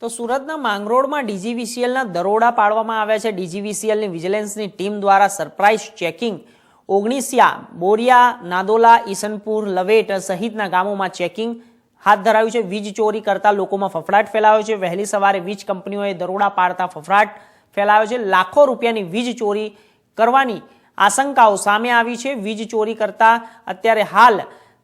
તો સુરતના માંગરોળમાં ડીજીવીસીએલના દરોડા પાડવામાં આવ્યા છે. ડીજીવીસીએલની વિજિલન્સની ટીમ દ્વારા સરપ્રાઇઝ ચેકિંગ. ઓગણીસિયા, બોરિયા, નાદોલા, ઈસનપુર, લવેટ સહિતના ગામોમાં ચેકિંગ હાથ ધરાયું છે. વીજ ચોરી કરતા લોકોમાં ફફડાટ ફેલાયો છે. વહેલી સવારે વીજ કંપનીઓએ દરોડા પાડતા ફફડાટ ફેલાયો છે. લાખો રૂપિયાની વીજ ચોરી કરવાની આશંકાઓ સામે આવી છે. વીજ ચોરી કરતા અત્યારે હાલ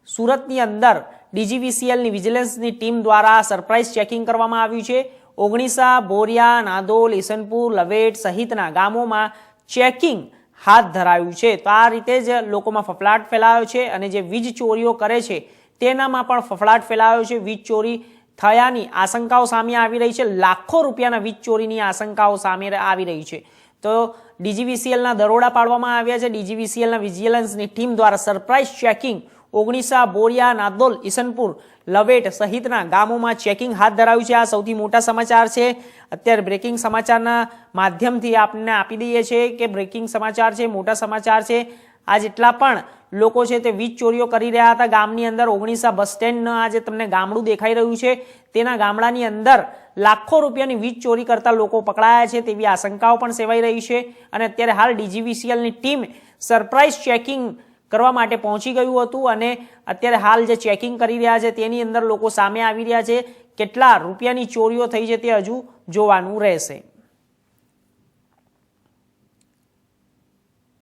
સુરતની અંદર ડીજીવીસીએલની વિજિલન્સની ટીમ દ્વારા સરપ્રાઇઝ ચેકિંગ કરવામાં આવ્યું છે. ઓગણીસા બોરિયા નાદોલ, ઈસનપુર, લવેટ સહિતના ગામોમાં ચેકિંગ હાથ ધરાયું છે. તો આ રીતે જ લોકોમાં ફફડાટ ફેલાયો છે અને જે વીજ ચોરીઓ કરે છે તેનામાં પણ ફફડાટ ફેલાયો છે. વીજ ચોરી થયાની આશંકાઓ સામે આવી રહી છે. લાખો રૂપિયાના વીજ ચોરીની આશંકાઓ સામે આવી રહી છે. તો ડીજીવીસીએલના દરોડા પાડવામાં આવ્યા છે. ડીજીવીસીએલના વિજિલન્સની ટીમ દ્વારા સરપ્રાઇઝ ચેકિંગ ઓગણીસા બોરિયા, નાદોલ, ઈસનપુર, લવેટ સહિતના ગામોમાં ચેકિંગ હાથ ધરાવ્યું છે. આ સૌથી મોટા સમાચાર છે. અત્યારે બ્રેકિંગ સમાચારના માધ્યમથી આપને આપી દઈએ છીએ કે બ્રેકિંગ સમાચાર છે, મોટા સમાચાર છે. આ જેટલા પણ લોકો છે તે વીજ ચોરીઓ કરી રહ્યા હતા. ગામની અંદર ઓગણીસા બસ સ્ટેન્ડના આજે તમને ગામડું દેખાઈ રહ્યું છે. તેના ગામડાની અંદર લાખો રૂપિયાની વીજ ચોરી કરતા લોકો પકડાયા છે તેવી આશંકાઓ પણ સેવાઈ રહી છે. અને અત્યારે હાલ ડીજીવીસીએલની ટીમ સરપ્રાઇઝ ચેકિંગ કરવા માટે પહોંચી ગયું હતું અને અત્યારે હાલ જે ચેકિંગ કરી રહ્યા છે તેની અંદર લોકો સામે આવી રહ્યા છે. કેટલા રૂપિયાની ચોરીઓ થઈ છે તે હજુ જોવાનું રહેશે.